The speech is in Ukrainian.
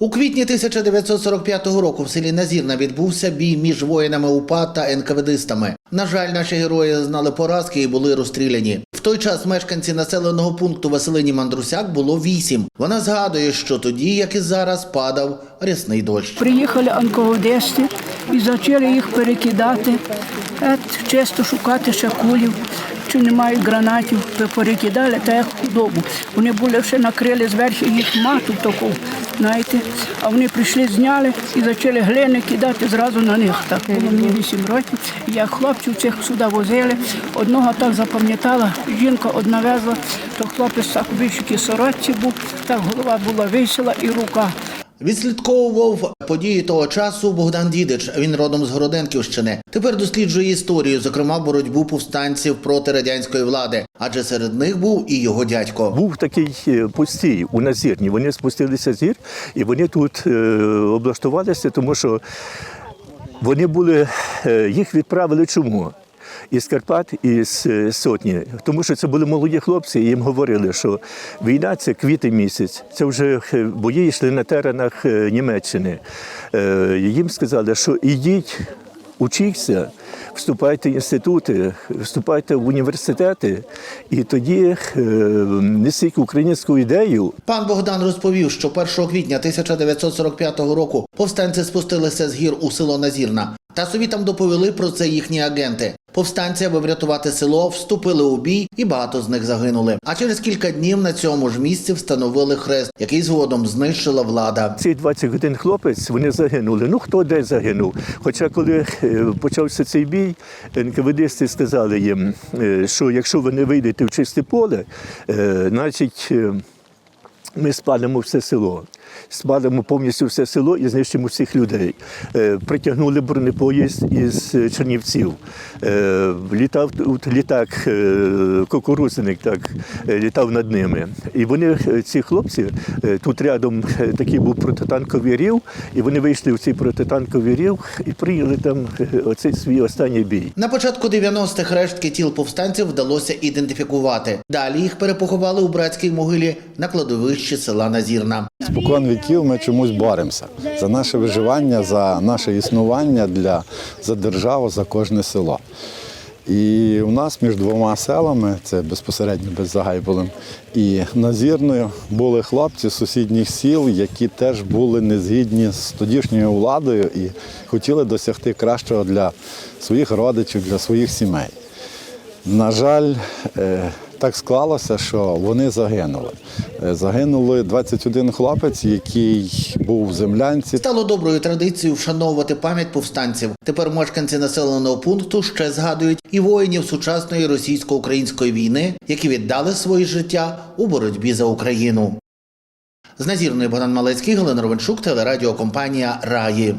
У квітні 1945 року в селі Назірна відбувся бій між воїнами УПА та НКВДистами. На жаль, наші герої знали поразки і були розстріляні. В той час мешканці населеного пункту Василині Мандрусяк було вісім. Вона згадує, що тоді, як і зараз, падав рясний дощ. Приїхали анководисти і почали їх перекидати, От, чисто шукати ще кулів, чи немає гранатів, перекидали та як худобу. Вони були ще накрили зверху їх мату таку, знаєте, а вони прийшли, зняли і почали глини кидати зразу на них. Так було мені 8 років. Я хлопців цих сюди возили. Одного так запам'ятала, жінка одна везла, то хлопець так більшій сорочці був, так голова була висіла і рука. Відслідковував події того часу Богдан Дідич. Він родом з Городенківщини. Тепер досліджує історію, зокрема боротьбу повстанців проти радянської влади, адже серед них був і його дядько. Був такий е, постій у Назірні. Вони спустилися з гір і вони тут е, облаштувалися, тому що вони були, е, їх відправили чому? Із Карпат, із е, сотні, тому що це були молоді хлопці, і їм говорили, що війна це квітень місяць, це вже е, бої йшли на теренах е, Німеччини. Їм сказали, що ідіть, учіться, вступайте в інститути, вступайте в університети, і тоді несіть українську ідею, Пан Богдан розповів, що 1 квітня 1945 року повстанці спустилися з гір у село Назірна. Та собі там доповіли про це їхні агенти. Повстанці, аби врятувати село, вступили у бій, і багато з них загинули. А через кілька днів на цьому ж місці встановили хрест, який згодом знищила влада. Цей 21 хлопець вони загинули. Ну хто де загинув? Хоча коли е, почався цей бій, НКВДисти сказали їм, е, що якщо ви не вийдете в чисте поле, е, значить ми спалимо все село. Спалимо повністю все село і знищимо всіх людей. Е, Притягнули бронепоїзд із е, Чернівців. Е, Літав тут літак, кукурузник, так, літав над ними. І вони, ці хлопці, тут рядом такий був протитанковий рів, і вони вийшли в цей протитанковий рів і прийняли там оцей свій останній бій. На початку 90-х рештки тіл повстанців вдалося ідентифікувати. Далі їх перепоховали у братській могилі на кладовищі села Назірна. Спокон віків ми чомусь боремося за наше виживання, за наше існування для за державу, за кожне село. І у нас між двома селами, це безпосередньо Беззагайболем і Назірною, були хлопці з сусідніх сіл, які теж були незгідні з тодішньою владою і хотіли досягти кращого для своїх родичів, для своїх сімей. На жаль, е, так склалося, що вони загинули. Е, Загинули 21 хлопець, який був в землянці. Стало доброю традицією вшановувати пам'ять повстанців. Тепер мешканці населеного пункту ще згадують і воїнів сучасної російсько-української війни, які віддали своє життя у боротьбі за Україну. З Назірної Богдан Малецький, Галина Ровенчук, телерадіокомпанія Раї.